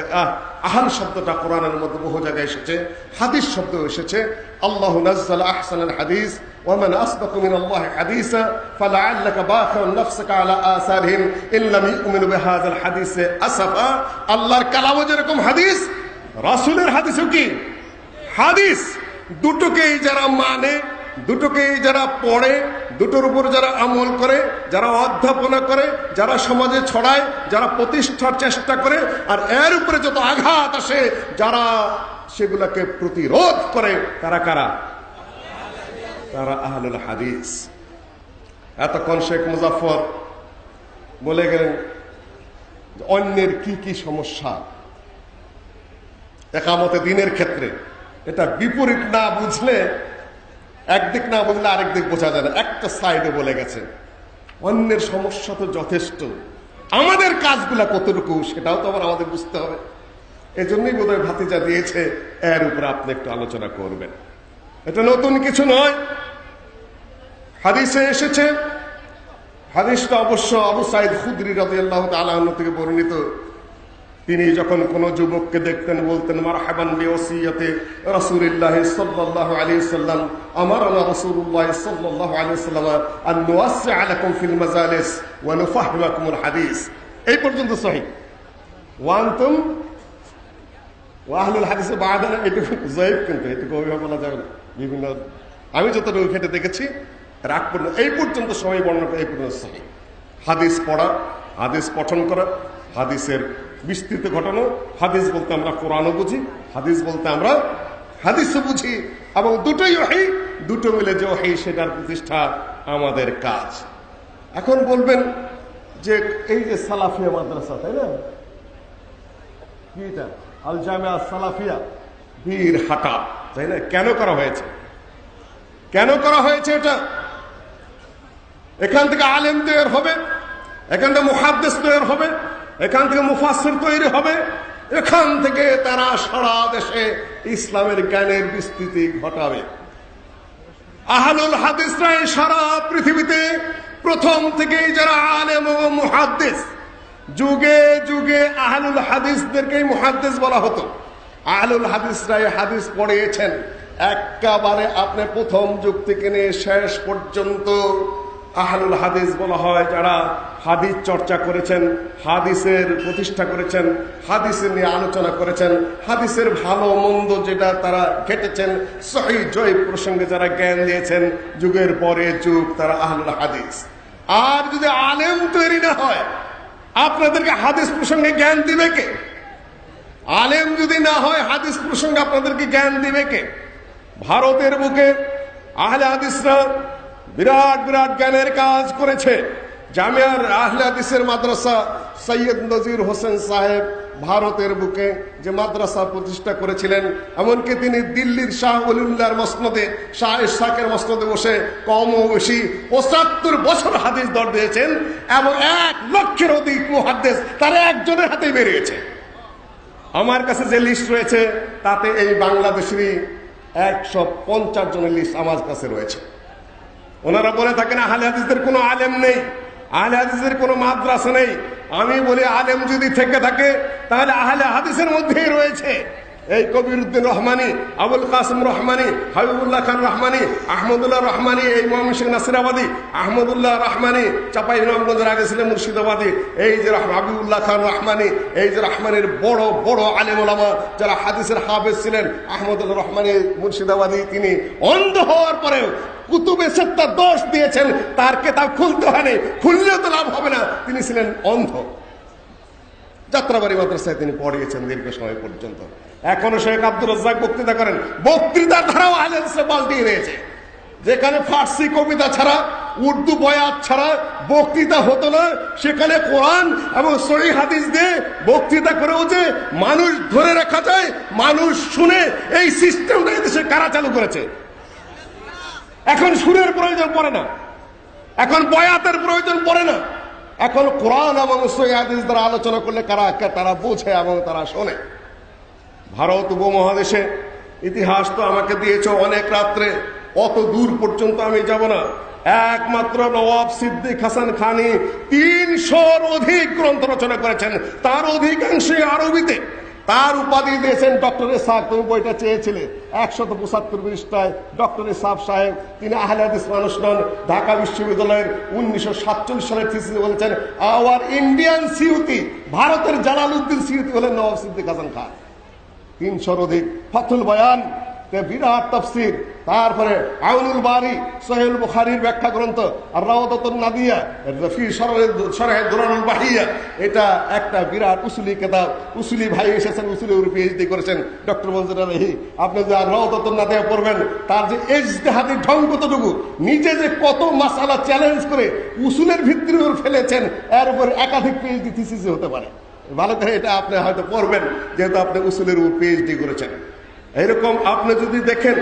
আহ, আহাল শব্দটা কোরআনের মধ্যে বহু জায়গায় এসেছে হাদিস শব্দ এসেছে আল্লাহ নাজ্জাল আহসানাল হাদিস ومن أصدق من الله حديثا فلعلك باخع نفسك على آثارهم إن لم يؤمنوا بهذا الحديث أسفا আল্লাহর কালামও যেরকম হাদিস রাসূলের হাদিসও কি হাদিস দুটোকেই যারা মানে দুটোকেই যারা পড়ে দুটোর উপর যারা আমল করে, যারা অধ্যাপনা করে, যারা সমাজে ছড়ায়, যারা প্রতিষ্ঠার চেষ্টা করে, আর এর উপরে যত আঘাত আসে, যারা সেগুলাকে প্রতিরোধ করে, তারা কারা? তারা আহলুল হাদিস। এতক্ষণ শেখ মুজাফর বলে গেলেন অন্যের কি কি সমস্যা? একামতে দিনের ক্ষেত্রে। এটা বিপরীত না বুঝলে একদিক না বুঝলে আরেক দিক বোঝা যায় না। একটা সাইডে বলে গেছে, অন্যের সমস্যা তো যথেষ্ট। আমাদের কাজগুলা কতটুকু সেটাও তো আবার আমাদের বুঝতে হবে। এই এজন্যই বোধহয় ভাতিজা দিয়েছে, এর উপরে আপনি একটু আলোচনা করবেন। এটা নতুন কিছু নয়। হাদিসে এসেছে, হাদিসটা অবশ্য আবু সাইদ খুদরি রাজি আল্লাহ তালাহ থেকে বর্ণিত। তিনি যখন কোন যুবককে দেখতেন, বলতেন, মারহাবান বিওসিয়াতে রাসূলুল্লাহ সাল্লাল্লাহু আলাইহি সাল্লাম সাল্লাম, আন নুওয়াসি আলাকুম ফিল মাজালিস ওয়া নুফাহিমাকুমুল হাদিস। এই পর্যন্ত না। বিভিন্ন, আমি যতটুকু খেটে দেখেছি, রাগ পর্যন্ত এই পর্যন্ত সবাই বর্ণনা, এই পর্যন্ত হাদিস পড়া, হাদিস পঠন করা, হাদিসের বিস্তৃত ঘটনা, হাদিস বলতে আমরা কোরআনও বুঝি, হাদিস বলতে আমরা হাদিসও বুঝি, এবং দুটোই ওহি, দুটো মিলে যে ওহি, সেটার প্রতিষ্ঠা আমাদের কাজ। এখন বলবেন যে এই যে সালাফিয়া মাদ্রাসা, তাই না? কি আল জামিয়া সালাফিয়া, বীর হাটা, তাই না? কেন করা হয়েছে? কেন করা হয়েছে এটা? এখান থেকে আলেম তৈরি হবে, এখান থেকে মুহাদ্দেস তৈরি হবে এখান থেকে মুফাসির তৈরি হবে। এখান থেকে তারা সারা দেশে ইসলামের জ্ঞানের বিস্তৃতি ঘটাবে। আহলুল হাদিসরাই সারা পৃথিবীতে প্রথম থেকেই যারা আলেম ও মুহাদ্দিস, যুগে যুগে আহলুল হাদিসদেরকেই মুহাদ্দিস বলা হতো। আহলুল হাদিসরাই হাদিস পড়িয়েছেন, একেবারে আপনি প্রথম যুগ থেকে নিয়ে শেষ পর্যন্ত আহলুল হাদিস বলা হয়, যারা হাদিস চর্চা করেছেন, হাদিসের প্রতিষ্ঠা করেছেন হাদিসের নিয়ে আলোচনা করেছেন, হাদিসের ভালো মন্দ যেটা তারা ঘেটেছেন, সহি জয় প্রসঙ্গে যারা জ্ঞান দিয়েছেন, যুগের পরে যুগ তারা আহলুল হাদিস। আর যদি আলেম তৈরি না হয়, আপনাদেরকে হাদিস প্রসঙ্গে জ্ঞান দিবে কে? আলেম যদি না হয়, হাদিস প্রসঙ্গে আপনাদেরকে জ্ঞান দিবে কে? ভারতের বুকে আহলে হাদিসরা বিরাট বিরাট জ্ঞানের কাজ করেছে। জামিয়ার আহলে হাদিসের মাদ্রাসা সৈয়দ নজির হোসেন সাহেব ভারতের বুকে যে মাদ্রাসা প্রতিষ্ঠা করেছিলেন, এমনকি তিনি দিল্লির শাহ অলিউল্লাহর মসনদে, শাহ ইসাকের মসনদে বসে কম ও বেশি পঁচাত্তর বছর হাদিস দর দিয়েছেন, এবং এক লক্ষের অধিক মুহাদ্দেস তার একজনের হাতে বেরিয়েছে। আমার কাছে যে লিস্ট রয়েছে, তাতে এই বাংলাদেশেরই একশো পঞ্চাশ জনের লিস্ট আমার কাছে রয়েছে। ওনারা বলে থাকেন আহলে হাদিসদের কোনো আলেম নেই, আহলে হাদিসের কোনো মাদ্রাসা নেই। আমি বলি, আলেম যদি থেকে থাকে, তাহলে আহলে হাদিসের মধ্যেই রয়েছে। এই কবির উদ্দিন রহমানি, আবুল কাসিম রহমানি, হাবিবুল্লাহ খান রহমানি, আহমদুল্লাহ রহমানি, এই মোহাম্মদ নাসিরাবাদী আহমদুল্লাহ রহমানি, চাপাই ইমামগঞ্জের আগে ছিলেন মুর্শিদাবাদী এই যে হাবিবুল্লাহ খান রহমানি, এই যে রহমানের বড় বড় আলেম যারা হাদিসের হাফেজ ছিলেন, আহমদুল্লাহ রহমানি মুর্শিদাবাদী তিনি অন্ধ হওয়ার পরেও কুতুবে সত্তা দোষ দিয়েছেন, তার কেতাব খুলতে হয়নি, খুললেও তো লাভ হবে না, তিনি ছিলেন অন্ধ। যাত্রাবাড়ি মাদ্রাসায় তিনি পড়িয়েছেন দীর্ঘ সময় পর্যন্ত। এখনও শেখ আব্দুর রাজ্জাক বক্তৃতা করেন। বক্তৃতার ধারাও আলেন্সে পাল্টিয়ে রয়েছে। যেখানে ফার্সি কবিতা ছাড়া, উর্দু বয়াত ছাড়া বক্তৃতা হতো না, সেখানে কোরআন এবং সহি হাদিস দিয়ে বক্তৃতা করেও যে মানুষ ধরে রাখা যায়, মানুষ শুনে এই সিস্টেমটা দেশে কারা চালু করেছে। এখন সুরের প্রয়োজন পড়ে না। এখন বয়াতের প্রয়োজন পড়ে না। এখন কোরআন এবং সহি হাদিস দ্বারা আলোচনা করলে কারা তারা বোঝে এবং তারা শোনে। ভারত উপমহাদেশে ইতিহাস তো আমাকে দিয়েছ অনেক রাত্রে। অত দূর পর্যন্ত আমি যাব না। একমাত্র নবাব সিদ্দিক হাসান খানি তিনশোর অধিক গ্রন্থ রচনা করেছেন। তার অধিকাংশই আরবিতে। তার উপাধি দিয়েছেন ডক্টর ইসাক তুমি বইটা চেয়েছিলে। একশত পঁচাত্তর পৃষ্ঠায় ডক্টর ইসাব সাহেব, তিনি আহলে হাদিস মানুষ নন। ঢাকা বিশ্ববিদ্যালয়ের উনিশশো সাতচল্লিশ সালের থিসিস বলেছেন, আওয়ার ইন্ডিয়ান সিউতি, ভারতের জালালউদ্দিন সিউতি হলেন নবাব সিদ্দিক হাসান খান। তিনশোর অধিক ফাতুল বয়ান বিরাট তফসির। তারপরে আউনুল বারি সোহেল বুখারির ব্যাখ্যা গ্রন্থ আর রাওদাতুন নাদিয়া রফি সরহে দুরানুল বাহিয়া। এটা একটা বিরাট উসুলি কেতাব। উসুলি ভাই এসেছেন, উসুলি উপর পিএইচডি করেছেন ডক্টর মনজুর আলহী। আপনি যে রাওদাতুন নাদিয়া পড়বেন, তার যে এজতেহাদি ঢং কতটুকু, নিজে যে কত মাসালা চ্যালেঞ্জ করে উসুলের ভিত্তির উপর ফেলেছেন, এর উপর একাধিক পিএইচডি থিসিস হতে পারে। ভালো করে এটা আপনি হয়তো পড়বেন, যেহেতু আপনি উসুলের উপর পিএইচডি করেছেন। এরকম আপনি যদি দেখেন,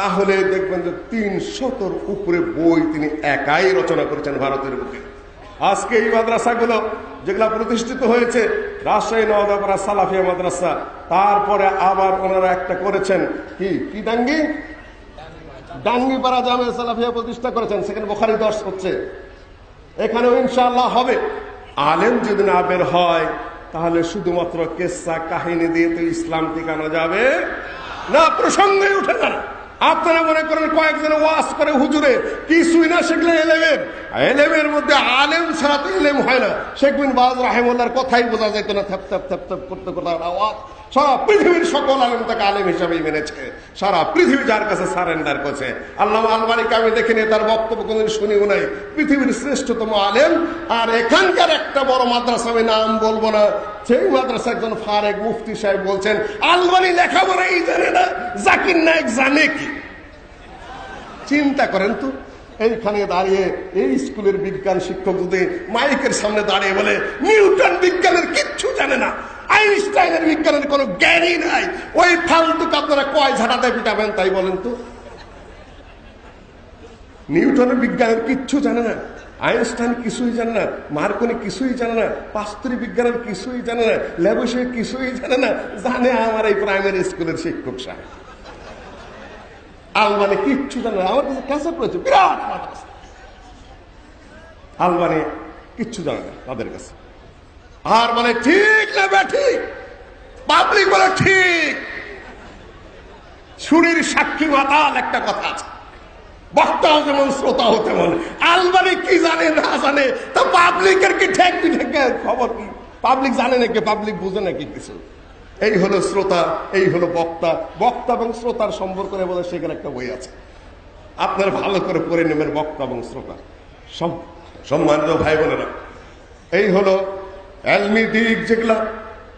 তাহলে দেখবেন যে তিন শতর উপরে বই তিনি একাই রচনা করেছেন ভারতের বুকে। আজকে এই মাদ্রাসাগুলো যেগুলো প্রতিষ্ঠিত হয়েছে, রাজশাহী নওদাপাড়া সালাফিয়া মাদ্রাসা, তারপরে আবার ওনারা একটা করেছেন, কি কি ডাঙ্গি? ডাঙ্গিপাড়া জামে সালাফিয়া প্রতিষ্ঠা করেছেন, সেখানে বোখারি দর্শ হচ্ছে। এখানেও ইনশাআল্লাহ হবে। আলেম যদি না বের হয় তাহলে শুধুমাত্র কেসা কাহিনী দিয়ে তো ইসলাম টিকানো যাবে? না প্রসঙ্গে উঠে না আপনারা মনে করেন কয়েকজন ওয়াজ করে হুজুরে, কিছুই না শিখলে এলেমের। এলেমের মধ্যে আলেম ছাড়া তো এলেম হয় না। শেখ বিন বাজ রাহেমুল্লার কথাই বোঝা যেত না, থ্যাপ থ্যাপ থ্যাপ থ্যাপ করতে করতে আওয়াজ। সারা পৃথিবীর সকল আলেম তাকে আলেম হিসাবেই মেনেছে। সারা পৃথিবী যার কাছে সারেন্ডার করছে। আল্লাহ আলমারিকে আমি দেখিনি তার বক্তব্য কোনদিন শুনিও নাই। পৃথিবীর শ্রেষ্ঠতম আলেম, আর এখানকার একটা বড় মাদ্রাসা আমি নাম বলব না। সেই মাদ্রাসা একজন ফারেক মুফতি সাহেব বলছেন, আলমারি জানে না জাকির নায়ক জানে কি? চিন্তা করেন তো, এইখানে দাঁড়িয়ে এই স্কুলের বিজ্ঞান শিক্ষক যদি মাইকের সামনে দাঁড়িয়ে বলে, নিউটন বিজ্ঞানের কিচ্ছু জানে না, আইনস্টাইনের বিজ্ঞানের কোনো জ্ঞানই নাই, ওই ফালতুক আপনারা কয় ঝাড়াতে পিটাবেন তাই বলেন তো? নিউটনের বিজ্ঞানের কিচ্ছু জানে না, আইনস্টাইন কিছুই জানে না, মার্কনি কিছুই জানে না, পাস্তরি বিজ্ঞানের কিছুই জানে না ল্যাবসে কিছুই জানে না, জানে আমার এই প্রাইমারি স্কুলের শিক্ষক সাহেব। আলমানি কিচ্ছু জানে না। আমার কাছে ক্যাসেট রয়েছে, বিরাট আলমানি কিচ্ছু জানে না তাদের কাছে। আর মানে ঠিক না ঠিক। পাবলিক বলে ঠিক। ছুরির সাক্ষী মাতাল একটা কথা আছে। বক্তাও যেমন, শ্রোতাও তেমন। আলমারি কি জানে, না জানে, তা পাবলিকের কি ঠেক খবর? কি পাবলিক জানে নাকি পাবলিক বুঝে নাকি কিছু? এই হলো শ্রোতা, এই হলো বক্তা। বক্তা এবং শ্রোতার সম্পর্ক নিয়ে বলে সেখানে একটা বই আছে। আপনার ভালো করে পড়ে নেবেন বক্তা এবং শ্রোতা। সম- সম্মানিত ভাই বোনেরা এই হলো দিক যেগুলা,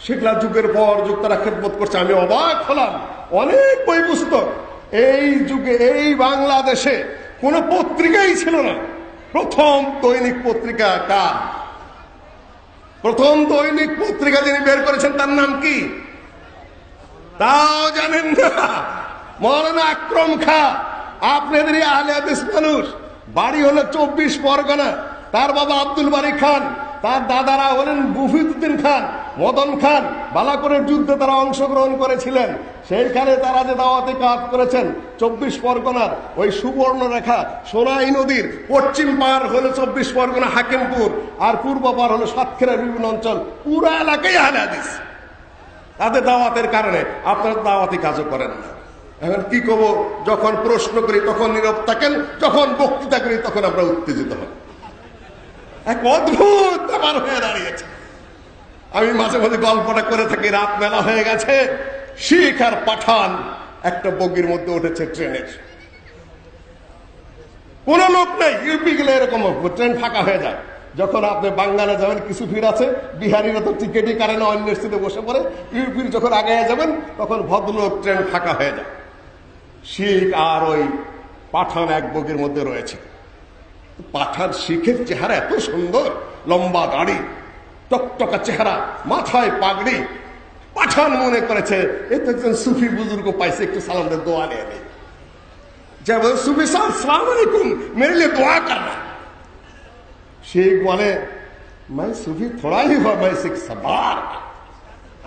সেগুলা যুগের পর যুগ তারা খেদমত করছে। আমি অবাক হলাম। অনেক বই পুস্তক। এই যুগে, এই বাংলাদেশে কোনো পত্রিকাই ছিল না। প্রথম দৈনিক পত্রিকা কার? প্রথম দৈনিক পত্রিকা যিনি বের করেছেন, তার নাম কি? তাও জানেন না। মৌলানা আক্রম খা, আপনাদেরই আহলে মানুষ। বাড়ি হলো চব্বিশ পরগনা। তার বাবা আব্দুল বারি খান, তার দাদারা হলেন মুফিদুদ্দিন খান, মদন খান। বালাকরের যুদ্ধে তারা অংশগ্রহণ করেছিলেন। সেইখানে তারা যে দাওয়াতে কাজ করেছেন, চব্বিশ পরগনার ওই সুবর্ণ রেখা সোনাই নদীর পশ্চিম পার হলো চব্বিশ পরগনা হাকিমপুর, আর পূর্ব পার হলো সাতক্ষীরার বিভিন্ন অঞ্চল। পুরো এলাকায় আহলে হাদিস। তাদের দাওয়াতের কারণে আপনারা দাওয়াতি কাজও করেন না। এখন কি করব? যখন প্রশ্ন করি, তখন নীরব থাকেন, যখন বক্তৃতা করি, তখন আমরা উত্তেজিত হই। এক অদ্ভুত ব্যাপার হয়ে দাঁড়িয়েছে। আমি মাঝে মাঝে গল্পটা করে থাকি, রাত মেলা হয়ে গেছে, শিখ আর পাঠান একটা বগির মধ্যে উঠেছে ট্রেনের কোন লোক নেই, ইউপি গেলে এরকম ট্রেন ফাঁকা হয়ে যায়। যখন আপনি বাঙ্গালে যাবেন, কিছু ভিড় আছে, বিহারিরা তো টিকেটই কারেন অন্য সিটে বসে পড়ে। ইউপির যখন আগে যাবেন, তখন ভদ্রলোক ট্রেন ফাঁকা হয়ে যায়। শিখ আর ওই পাঠান এক বগির মধ্যে রয়েছে। পাঠান শিখের চেহারা এত সুন্দর, লম্বা দাড়ি, টকটকা চেহারা, মাথায় পাগড়ি। পাঠান মনে করেছে, এ তো একজন সুফি বুজুর্গ পাইছে, একটু সালামদের দোয়া নিয়ে নেই। সুফি সাল, সালাম আলাইকুম দোয়া কারা শেখ বলে, মাই সুফি থোড়াই হয় মাই শেখ সবার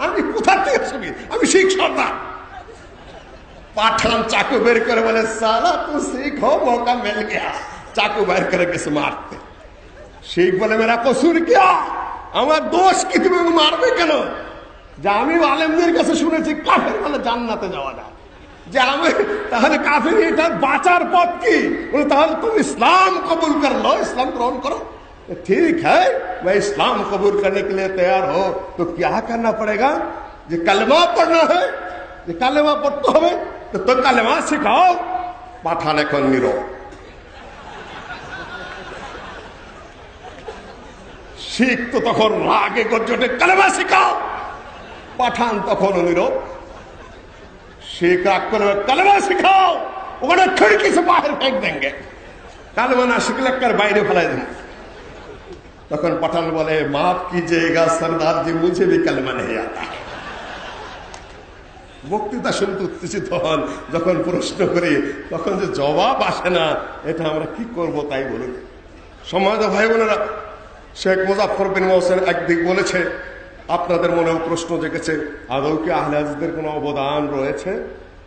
আমি কোথার থেকে সুফি আমি শেখ সর্দার। পাঠান চাকু বের করে, বলে, সালা তু শেখ হো মৌকা মিল গিয়া। চাকু বের করে কিছু মারতে। শেখ বলে, মেরা কসুর কিয়া? আমার দোষ কি, তুমি মারবে কেন? যে আমি আলেমদের কাছে শুনেছি, কাফের মানে জান্নাতে যাওয়া যায়। যে আমি, তাহলে কাফের এটা বাঁচার পথ কি? তাহলে তুমি ইসলাম কবুল করল, ইসলাম গ্রহণ করো। ठीक है मैं इस्लाम कबूल करने के लिए तैयार हो तो क्या करना पड़ेगा যে কালেমা পড়না है যে কালেমা পড়তে হবে তো তো কালেমা শেখাও পাঠান এখন নীরব শিখ তো তখন রাগে গর্জটে কালেমা শেখাও পাঠান তখন নীরব শেখ রাগ করে কালেমা শেখাও ওখানে खिड़की से बाहर फेंक देंगे কালেমা না শিখলে কার বাইরে ফেলাই দেন তখন পাঠান বলে, মাফ কিজিয়েগা সরদার জি, মুঝে বিকাল মানে বক্তৃতা শুনতে উত্তেজিত হন। যখন প্রশ্ন করি, তখন যে জবাব আসে না, এটা আমরা কি করব তাই বলুন। সমাজ ভাই বোনেরা শেখ মুজাফর বিন মোহসেন একদিক বলেছে, আপনাদের মনেও প্রশ্ন জেগেছে, আদৌ কি আহলে কোনো অবদান রয়েছে?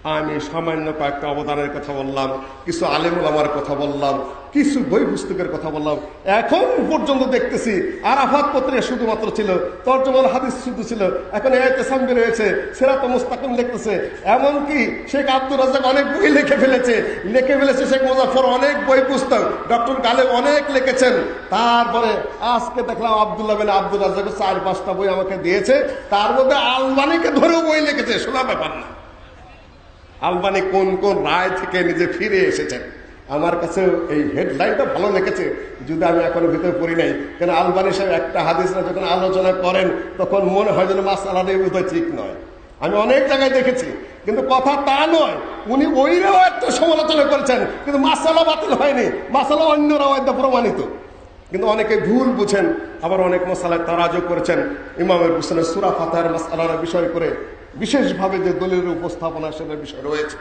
আমি সামান্য কয়েকটা অবদানের কথা বললাম, কিছু আলেমুল আমার কথা বললাম, কিছু বই পুস্তকের কথা বললাম। এখন পর্যন্ত দেখতেছি আরাফাত পত্রিকা শুধুমাত্র ছিল তর্জমাল হাদিস শুধু ছিল, এখন এতেসাম রয়েছে, সেরাত মুস্তাকিম লিখতেছে। এমনকি শেখ আব্দুর রাজাক অনেক বই লিখে ফেলেছে লিখে ফেলেছে শেখ মুজাফর অনেক বই পুস্তক, ডক্টর গালেব অনেক লিখেছেন। তারপরে আজকে দেখলাম আবদুল্লাহ বিন আব্দুল রাজাক চার পাঁচটা বই আমাকে দিয়েছে, তার মধ্যে আলবানিকে ধরেও বই লিখেছে, শোনা ব্যাপার না। আলবানি কোন কোন রায় থেকে নিজে ফিরে এসেছেন? আমার কাছে এই হেডলাইনটা ভালো লেগেছে, যদি আমি এখন ভিতরে পড়ি নাই। কেন আলবানি সাহেব একটা হাদিসরা যখন আলোচনা করেন, তখন মনে হয় যেন মাসালা নেই বোধহয় ঠিক নয়। আমি অনেক জায়গায় দেখেছি, কিন্তু কথা তা নয়। উনি ওইরাও একটা সমালোচনা করেছেন, কিন্তু মাসালা বাতিল হয়নি। মাসালা অন্যরাও একটা প্রমাণিত। কিন্তু অনেকে ভুল বুঝেন, আবার অনেক মশালায় তারাজও করেছেন। ইমামের পিছনে সুরা ফাতার মশালার বিষয় করে বিশেষভাবে যে দলের উপস্থাপনা সেটার বিষয় রয়েছে।